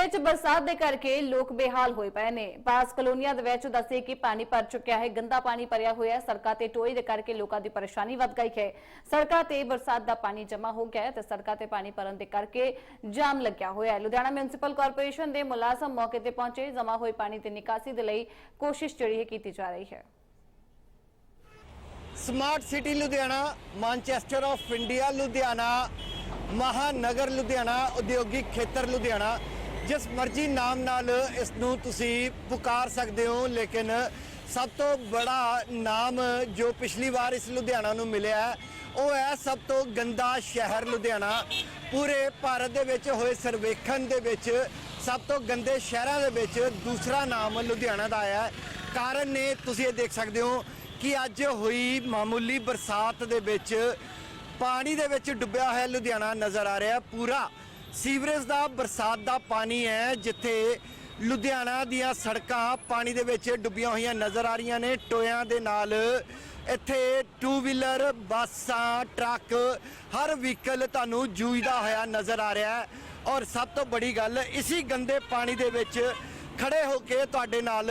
ਵਿੱਚ ਬਰਸਾਤ ਦੇ ਕਰਕੇ ਲੋਕ ਬੇਹਾਲ ਹੋਏ ਪਏ ਨੇ। ਪਾਸ ਕਲੋਨੀਆਂ ਦੇ ਵਿੱਚ ਦੱਸੇ ਕਿ ਪਾਣੀ ਭਰ ਚੁੱਕਿਆ ਹੈ, ਗੰਦਾ ਪਾਣੀ ਭਰਿਆ ਹੋਇਆ ਹੈ, ਸੜਕਾਂ ਤੇ ਟੋਏ ਦੇ ਕਰਕੇ ਲੋਕਾਂ ਦੀ ਪਰੇਸ਼ਾਨੀ ਵੱਧ ਗਈ ਹੈ। ਸੜਕਾਂ ਤੇ ਬਰਸਾਤ ਦਾ ਪਾਣੀ ਜਮ੍ਹਾਂ ਹੋ ਗਿਆ ਹੈ ਤੇ ਸੜਕਾਂ ਤੇ ਪਾਣੀ ਭਰਨ ਦੇ ਕਰਕੇ ਜਾਮ ਲੱਗਿਆ ਹੋਇਆ ਹੈ। ਲੁਧਿਆਣਾ ਮਿਊਨਿਸਪਲ ਕਾਰਪੋਰੇਸ਼ਨ ਦੇ ਮੁਲਾਜ਼ਮ ਮੌਕੇ ਤੇ ਪਹੁੰਚੇ। ਜਮ੍ਹਾਂ ਹੋਏ ਪਾਣੀ ਦੀ ਨਿਕਾਸੀ ਦੇ ਲਈ ਕੋਸ਼ਿਸ਼ ਜਿਹੜੀ ਹੈ ਕੀਤੀ ਜਾ ਰਹੀ ਹੈ। Smart city Ludhiana Manchester of India Ludhiana, ਮਹਾਨਗਰ ਲੁਧਿਆਣਾ, ਉਦਯੋਗਿਕ ਖੇਤਰ ਲੁਧਿਆਣਾ। ਜਿਸ ਮਰਜ਼ੀ ਨਾਮ ਨਾਲ ਇਸ ਨੂੰ ਤੁਸੀਂ ਪੁਕਾਰ ਸਕਦੇ ਹੋ, ਲੇਕਿਨ ਸਭ ਤੋਂ ਬੜਾ ਨਾਮ ਜੋ ਪਿਛਲੀ ਵਾਰ ਇਸ ਲੁਧਿਆਣਾ ਨੂੰ ਮਿਲਿਆ ਉਹ ਹੈ ਸਭ ਤੋਂ ਗੰਦਾ ਸ਼ਹਿਰ ਲੁਧਿਆਣਾ। ਪੂਰੇ ਭਾਰਤ ਦੇ ਵਿੱਚ ਹੋਏ ਸਰਵੇਖਣ ਦੇ ਵਿੱਚ ਸਭ ਤੋਂ ਗੰਦੇ ਸ਼ਹਿਰਾਂ ਦੇ ਵਿੱਚ ਦੂਸਰਾ ਨਾਮ ਲੁਧਿਆਣਾ ਦਾ ਆਇਆ ਹੈ। ਕਾਰਨ ਨੇ, ਤੁਸੀਂ ਇਹ ਦੇਖ ਸਕਦੇ ਹੋ ਕਿ ਅੱਜ ਹੋਈ ਮਾਮੂਲੀ ਬਰਸਾਤ ਦੇ ਵਿੱਚ ਪਾਣੀ ਦੇ ਵਿੱਚ ਡੁੱਬਿਆ ਹੋਇਆ ਲੁਧਿਆਣਾ ਨਜ਼ਰ ਆ ਰਿਹਾ ਪੂਰਾ। ਸੀਵਰੇਜ ਦਾ, ਬਰਸਾਤ ਦਾ ਪਾਣੀ ਹੈ, ਜਿੱਥੇ ਲੁਧਿਆਣਾ ਦੀਆਂ ਸੜਕਾਂ ਪਾਣੀ ਦੇ ਵਿੱਚ ਡੁੱਬੀਆਂ ਹੋਈਆਂ ਨਜ਼ਰ ਆ ਰਹੀਆਂ ਨੇ ਟੋਇਆਂ ਦੇ ਨਾਲ ਇੱਥੇ ਟੂ ਵੀਲਰ ਬੱਸਾਂ, ਟਰੱਕ, ਹਰ ਵਹੀਕਲ ਤੁਹਾਨੂੰ ਜੂਝਦਾ ਹੋਇਆ ਨਜ਼ਰ ਆ ਰਿਹਾ ਹੈ ਔਰ ਸਭ ਤੋਂ ਬੜੀ ਗੱਲ, ਇਸੀ ਗੰਦੇ ਪਾਣੀ ਦੇ ਵਿੱਚ ਖੜੇ ਹੋ ਕੇ ਤੁਹਾਡੇ ਨਾਲ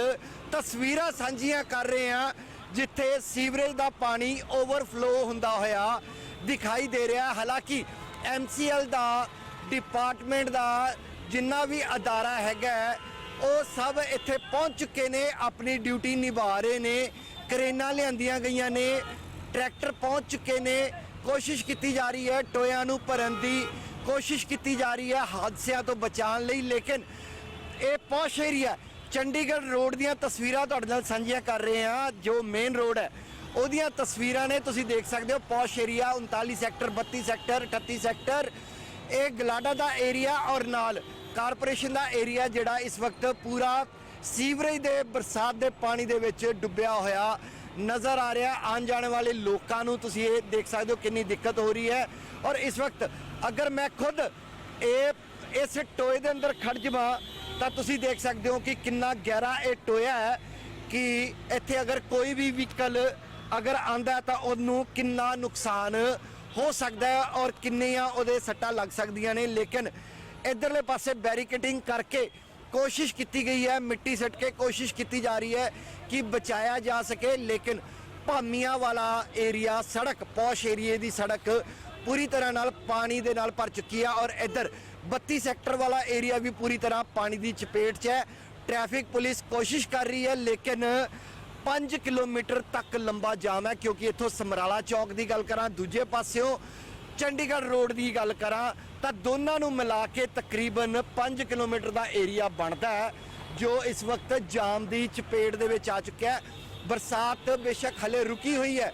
ਤਸਵੀਰਾਂ ਸਾਂਝੀਆਂ ਕਰ ਰਹੇ ਹਾਂ, ਜਿੱਥੇ ਸੀਵਰੇਜ ਦਾ ਪਾਣੀ ਓਵਰਫਲੋ ਹੁੰਦਾ ਹੋਇਆ ਦਿਖਾਈ ਦੇ ਰਿਹਾ ਹੈ। ਹਾਲਾਂਕਿ ਐਮਸੀਐਲ ਦਾ ਡਿਪਾਰਟਮੈਂਟ ਦਾ ਜਿੰਨਾ ਵੀ ਅਦਾਰਾ ਹੈਗਾ ਉਹ ਸਭ ਇੱਥੇ ਪਹੁੰਚ ਚੁੱਕੇ ਨੇ, ਆਪਣੀ ਡਿਊਟੀ ਨਿਭਾ ਰਹੇ ਨੇ। ਕਰੇਨਾਂ ਲਿਆਂਦੀਆਂ ਗਈਆਂ ਨੇ, ਟਰੈਕਟਰ ਪਹੁੰਚ ਚੁੱਕੇ ਨੇ। ਕੋਸ਼ਿਸ਼ ਕੀਤੀ ਜਾ ਰਹੀ ਹੈ ਟੋਇਆਂ ਨੂੰ ਭਰਨ ਦੀ। ਕੋਸ਼ਿਸ਼ ਕੀਤੀ ਜਾ ਰਹੀ ਹੈ ਹਾਦਸਿਆਂ ਤੋਂ ਬਚਾਉਣ ਲਈ, ਲੇਕਿਨ ਇਹ ਪੌਸ਼ ਏਰੀਆ, ਚੰਡੀਗੜ੍ਹ ਰੋਡ ਦੀਆਂ ਤਸਵੀਰਾਂ ਤੁਹਾਡੇ ਨਾਲ ਸਾਂਝੀਆਂ ਕਰ ਰਹੇ ਹਾਂ, ਜੋ ਮੇਨ ਰੋਡ ਹੈ। ਉਹਦੀਆਂ ਤਸਵੀਰਾਂ ਨੇ, ਤੁਸੀਂ ਦੇਖ ਸਕਦੇ ਹੋ, posh area 39 sector 32 sector 38 sector. ਇਹ ਗਲਾਡਾ ਦਾ ਏਰੀਆ ਔਰ ਨਾਲ ਕਾਰਪੋਰੇਸ਼ਨ ਦਾ ਏਰੀਆ ਜਿਹੜਾ ਇਸ ਵਕਤ ਪੂਰਾ ਸੀਵਰੇਜ ਦੇ ਬਰਸਾਤ ਦੇ ਪਾਣੀ ਦੇ ਵਿੱਚ ਡੁੱਬਿਆ ਹੋਇਆ ਨਜ਼ਰ ਆ ਰਿਹਾ। ਆਉਣ ਜਾਣ ਵਾਲੇ ਲੋਕਾਂ ਨੂੰ ਤੁਸੀਂ ਇਹ ਦੇਖ ਸਕਦੇ ਹੋ ਕਿੰਨੀ ਦਿੱਕਤ ਹੋ ਰਹੀ ਹੈ। ਔਰ ਇਸ ਵਕਤ ਅਗਰ ਮੈਂ ਖੁਦ ਇਹ, ਇਸ ਟੋਏ ਦੇ ਅੰਦਰ ਖੜ ਜਾਵਾਂ, ਤਾਂ ਤੁਸੀਂ ਦੇਖ ਸਕਦੇ ਹੋ ਕਿ ਕਿੰਨਾ ਗਹਿਰਾ ਇਹ ਟੋਇਆ ਹੈ ਕਿ ਇੱਥੇ ਅਗਰ ਕੋਈ ਵੀ ਵਹੀਕਲ ਅਗਰ ਆਂਦਾ ਤਾਂ ਉਹਨੂੰ ਕਿੰਨਾ ਨੁਕਸਾਨ ਹੋ ਸਕਦਾ ਹੈ ਔਰ ਕਿੰਨੀਆਂ ਉਹਦੇ ਸੱਟਾਂ ਲੱਗ ਸਕਦੀਆਂ ਨੇ, ਲੇਕਿਨ ਇਧਰਲੇ ਪਾਸੇ ਬੈਰੀਕੇਡਿੰਗ ਕਰਕੇ ਕੋਸ਼ਿਸ਼ ਕੀਤੀ ਗਈ ਹੈ, ਮਿੱਟੀ ਸੱਟ ਕੇ ਕੋਸ਼ਿਸ਼ ਕੀਤੀ ਜਾ ਰਹੀ ਹੈ ਕਿ ਬਚਾਇਆ ਜਾ ਸਕੇ, ਲੇਕਿਨ ਭਾਮੀਆਂ ਵਾਲਾ ਏਰੀਆ, ਸੜਕ, ਪੌਸ਼ ਏਰੀਏ ਦੀ ਸੜਕ ਪੂਰੀ ਤਰ੍ਹਾਂ ਨਾਲ ਪਾਣੀ ਦੇ ਨਾਲ ਭਰ ਚੁੱਕੀ ਹੈ ਔਰ ਇੱਧਰ 32 ਸੈਕਟਰ ਵਾਲਾ ਏਰੀਆ ਵੀ ਪੂਰੀ ਤਰ੍ਹਾਂ ਪਾਣੀ ਦੀ ਚਪੇਟ 'ਚ ਹੈ। ਟ੍ਰੈਫਿਕ ਪੁਲਿਸ ਕੋਸ਼ਿਸ਼ ਕਰ ਰਹੀ ਹੈ, ਲੇਕਿਨ 5 ਕਿਲੋਮੀਟਰ ਤੱਕ ਲੰਬਾ ਜਾਮ ਹੈ, ਕਿਉਂਕਿ ਇੱਥੋਂ ਸਮਰਾਲਾ ਚੌਕ ਦੀ ਗੱਲ ਕਰਾਂ, ਦੂਜੇ ਪਾਸਿਓਂ ਚੰਡੀਗੜ੍ਹ ਰੋਡ ਦੀ ਗੱਲ ਕਰਾਂ, ਤਾਂ ਦੋਨਾਂ ਨੂੰ ਮਿਲਾ ਕੇ ਤਕਰੀਬਨ 5 ਕਿਲੋਮੀਟਰ ਦਾ ਏਰੀਆ ਬਣਦਾ ਹੈ, ਜੋ ਇਸ ਵਕਤ ਜਾਮ ਦੀ ਚਪੇਟ ਦੇ ਵਿੱਚ ਆ ਚੁੱਕਿਆ ਹੈ। ਬਰਸਾਤ ਬੇਸ਼ੱਕ ਹਲੇ ਰੁਕੀ ਹੋਈ ਹੈ।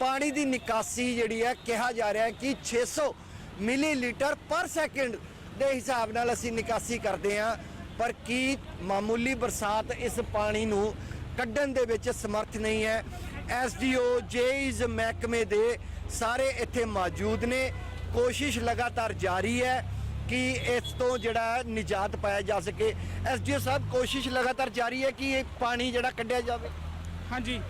ਪਾਣੀ ਦੀ ਨਿਕਾਸੀ ਜਿਹੜੀ ਹੈ, ਕਿਹਾ ਜਾ ਰਿਹਾ ਹੈ ਕਿ 600 ਮਿਲੀਲੀਟਰ ਪਰ ਸੈਕਿੰਡ ਦੇ ਹਿਸਾਬ ਨਾਲ ਅਸੀਂ ਨਿਕਾਸੀ ਕਰਦੇ ਹਾਂ। ਪਰ ਕੀ ਮਾਮੂਲੀ ਬਰਸਾਤ ਇਸ ਪਾਣੀ ਨੂੰ ਕੱਢਣ ਦੇ ਵਿੱਚ ਸਮਰਥ ਨਹੀਂ ਹੈ। ਐਸਡੀਓ ਜੇਈਜ਼ ਮਹਿਕਮੇ ਦੇ ਸਾਰੇ ਇੱਥੇ ਮੌਜੂਦ ਨੇ। ਕੋਸ਼ਿਸ਼ ਲਗਾਤਾਰ ਜਾਰੀ ਹੈ ਕਿ ਇਸ ਤੋਂ ਜਿਹੜਾ ਨਿਜਾਤ ਪਾਇਆ ਜਾ ਸਕੇ। ਐਸਡੀਓ ਸਾਹਿਬ, ਕੋਸ਼ਿਸ਼ ਲਗਾਤਾਰ ਜਾਰੀ ਹੈ ਕਿ ਇਹ ਪਾਣੀ ਜਿਹੜਾ ਕੱਢਿਆ ਜਾਵੇ? ਹਾਂਜੀ।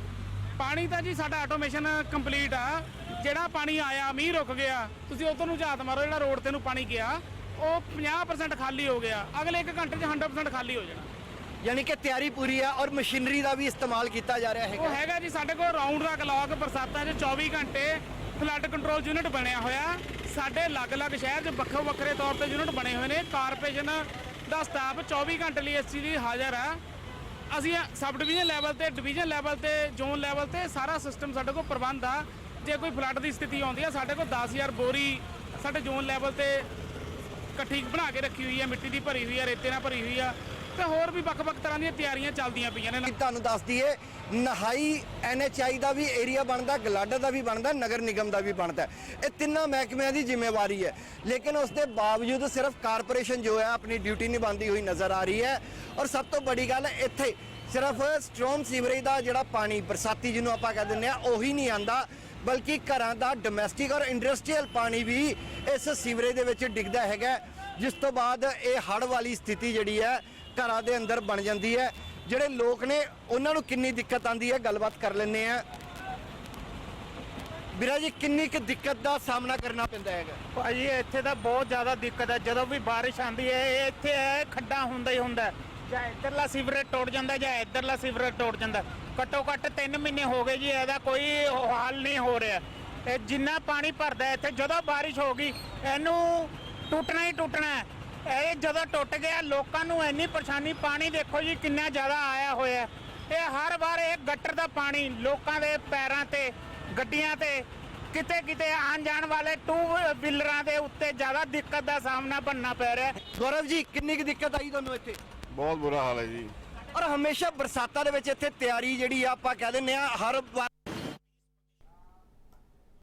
ਪਾਣੀ ਤਾਂ ਜੀ ਸਾਡਾ ਆਟੋਮੇਸ਼ਨ ਕੰਪਲੀਟ ਆ। ਜਿਹੜਾ ਪਾਣੀ ਆਇਆ, ਮੀਂਹ ਰੁਕ ਗਿਆ, ਤੁਸੀਂ ਉਧਰ ਨੂੰ ਝਾਤ ਮਾਰੋ, ਜਿਹੜਾ ਰੋਡ ਤੇ ਨੂੰ ਪਾਣੀ ਗਿਆ, ਉਹ 50% ਖਾਲੀ ਹੋ ਗਿਆ। ਅਗਲੇ 1 ਘੰਟੇ 'ਚ 100% ਖਾਲੀ ਹੋ ਜਾਣਾ। ਯਾਨੀ ਕਿ ਤਿਆਰੀ ਪੂਰੀ ਆ ਔਰ ਮਸ਼ੀਨਰੀ ਦਾ ਵੀ ਇਸਤੇਮਾਲ ਕੀਤਾ ਜਾ ਰਿਹਾ ਉਹ ਹੈਗਾ ਹੈਗਾ ਜੀ, ਸਾਡੇ ਕੋਲ ਰਾਉਂਡ ਦਾ ਕਲੌਕ ਬਰਸਾਤਾਂ 'ਚ 24 ਘੰਟੇ ਫਲੱਡ ਕੰਟਰੋਲ ਯੂਨਿਟ ਬਣਿਆ ਹੋਇਆ। ਸਾਡੇ ਅਲੱਗ-ਅਲੱਗ ਸ਼ਹਿਰ 'ਚ ਵੱਖੋ ਵੱਖਰੇ ਤੌਰ ਤੇ ਯੂਨਿਟ ਬਣੇ ਹੋਏ ਨੇ। ਕਾਰਪੋਰੇਸ਼ਨ ਦਾ ਸਟਾਫ 24 ਘੰਟੇ ਲਈ ਇਸ ਚੀਜ਼ ਲਈ ਹਾਜ਼ਰ ਆ। ਅਸੀਂ ਸਬ ਡਿਵੀਜ਼ਨ ਲੈਵਲ ਤੇ ਡਿਵੀਜ਼ਨ ਲੈਵਲ ਤੇ ਜ਼ੋਨ ਲੈਵਲ ਤੇ ਸਾਰਾ ਸਿਸਟਮ ਸਾਡੇ ਕੋਲ ਪ੍ਰਬੰਧ ਆ। ਜੇ ਕੋਈ ਫਲੱਡ ਦੀ ਸਥਿਤੀ ਆਉਂਦੀ ਆ, ਸਾਡੇ ਕੋਲ 10000 ਬੋਰੀ ਸਾਡੇ ਜ਼ੋਨ ਲੈਵਲ ਤੇ ਇਕੱਠੀ ਬਣਾ ਕੇ ਰੱਖੀ ਹੋਈ ਹੈ ਮਿੱਟੀ ਦੀ ਭਰੀ ਹੋਈ ਹੈ ਰੇਤੇ ਨਾਲ ਭਰੀ ਹੋਈ ਆ। ਤੇ ਹੋਰ ਵੀ ਵੱਖ-ਵੱਖ ਤਰ੍ਹਾਂ ਦੀਆਂ ਤਿਆਰੀਆਂ ਚੱਲਦੀਆਂ ਪਈਆਂ ਨੇ। ਕਿ ਤੁਹਾਨੂੰ ਦੱਸ ਦਈਏ, ਨਹਾਈ ਐਨਐਚਆਈ ਦਾ ਵੀ ਏਰੀਆ ਬਣਦਾ, ਗਲਾਡਾ ਦਾ ਵੀ ਬਣਦਾ, ਨਗਰ ਨਿਗਮ ਦਾ ਵੀ ਬਣਦਾ। ਇਹ ਤਿੰਨਾਂ ਮਹਿਕਮਿਆਂ ਦੀ ਜ਼ਿੰਮੇਵਾਰੀ ਹੈ। ਲੇਕਿਨ ਉਸ ਦੇ ਬਾਵਜੂਦ ਸਿਰਫ ਕਾਰਪੋਰੇਸ਼ਨ ਜੋ ਹੈ, ਆਪਣੀ ਡਿਊਟੀ ਨਿਭਾਉਂਦੀ ਹੋਈ ਨਜ਼ਰ ਆ ਰਹੀ ਹੈ। ਔਰ ਸਭ ਤੋਂ ਵੱਡੀ ਗੱਲ, ਇੱਥੇ ਸਿਰਫ ਸਟ੍ਰੋਮ ਸੀਵਰੇਜ ਦਾ ਜਿਹੜਾ ਪਾਣੀ, ਬਰਸਾਤੀ ਜਿਹਨੂੰ ਆਪਾਂ ਕਹਿ ਦਿੰਦੇ ਆ ਉਹੀ ਨਹੀਂ ਆਂਦਾ ਬਲਕਿ ਘਰਾਂ ਦਾ ਡੋਮੈਸਟਿਕ ਔਰ ਇੰਡਸਟਰੀਅਲ ਪਾਣੀ ਵੀ ਇਸ ਸੀਵਰੇਜ ਦੇ ਵਿੱਚ ਡਿੱਗਦਾ ਹੈਗਾ। ਜਿਸ ਤੋਂ ਬਾਅਦ ਇਹ ਹੜ੍ਹ ਵਾਲੀ ਸਥਿਤੀ ਜਿਹੜੀ ਹੈ ਘਰਾਂ ਦੇ ਅੰਦਰ ਬਣ ਜਾਂਦੀ ਹੈ। ਜਿਹੜੇ ਲੋਕ ਨੇ, ਉਹਨਾਂ ਨੂੰ ਕਿੰਨੀ ਦਿੱਕਤ ਆਂਦੀ ਹੈ? ਗੱਲਬਾਤ ਕਰ ਲੈਂਦੇ ਆ ਵੀਰਾ ਜੀ, ਕਿੰਨੀ ਕੁ ਦਿੱਕਤ ਦਾ ਸਾਹਮਣਾ ਕਰਨਾ ਪੈਂਦਾ ਹੈਗਾ? ਭਾਜੀ, ਇੱਥੇ ਤਾਂ ਬਹੁਤ ਜ਼ਿਆਦਾ ਦਿੱਕਤ ਹੈ। ਜਦੋਂ ਵੀ ਬਾਰਿਸ਼ ਆਉਂਦੀ ਹੈ, ਇਹ ਇੱਥੇ ਇਹ ਖੱਡਾ ਹੁੰਦਾ ਹੀ ਹੁੰਦਾ ਜਾਂ ਇੱਧਰਲਾ ਸੀਵਰੇਜ ਟੁੱਟ ਜਾਂਦਾ, ਜਾਂ ਇੱਧਰਲਾ ਸੀਵਰੇਜ ਟੁੱਟ ਜਾਂਦਾ। ਘੱਟੋ ਘੱਟ 3 ਮਹੀਨੇ ਹੋ ਗਏ ਜੀ, ਇਹਦਾ ਕੋਈ ਹੱਲ ਨਹੀਂ ਹੋ ਰਿਹਾ। ਇਹ ਜਿੰਨਾ ਪਾਣੀ ਭਰਦਾ ਇੱਥੇ ਜਦੋਂ ਬਾਰਿਸ਼ ਹੋ ਗਈ, ਇਹਨੂੰ ਟੁੱਟਣਾ ਹੀ ਟੁੱਟਣਾ ਇਹ ਜਦੋਂ ਟੁੱਟ ਗਿਆ ਲੋਕਾਂ ਨੂੰ ਇੰਨੀ ਪਰੇਸ਼ਾਨੀ ਪਾਣੀ ਦੇਖੋ ਜੀ ਕਿੰਨਾ ਜ਼ਿਆਦਾ ਆਇਆ ਹੋਇਆ ਹੈ। ਇਹ ਹਰ ਵਾਰ ਇਹ ਗੱਟਰ ਦਾ ਪਾਣੀ ਲੋਕਾਂ ਦੇ ਪੈਰਾਂ ਤੇ ਗੱਡੀਆਂ ਤੇ ਕਿਤੇ ਕਿਤੇ ਆਉਣ ਜਾਣ ਵਾਲੇ ਟੂ ਵੀਲਰਾਂ ਦੇ ਉੱਤੇ ਜ਼ਿਆਦਾ ਦਿੱਕਤ ਦਾ ਸਾਹਮਣਾ ਬਣਨਾ ਪੈ ਰਿਹਾ ਹੈ। ਗੌਰਵ ਜੀ ਕਿੰਨੀ ਕੁ ਦਿੱਕਤ ਆਈ ਤੁਹਾਨੂੰ ਇੱਥੇ? ਬਹੁਤ ਬੁਰਾ ਹਾਲ ਹੈ ਜੀ। ਔਰ ਹਮੇਸ਼ਾ ਬਰਸਾਤਾਂ ਦੇ ਵਿੱਚ ਇੱਥੇ ਤਿਆਰੀ ਜਿਹੜੀ ਆ ਆਪਾਂ ਕਹਿ ਦਿੰਦੇ ਆ ਹਰ ਵਾਰ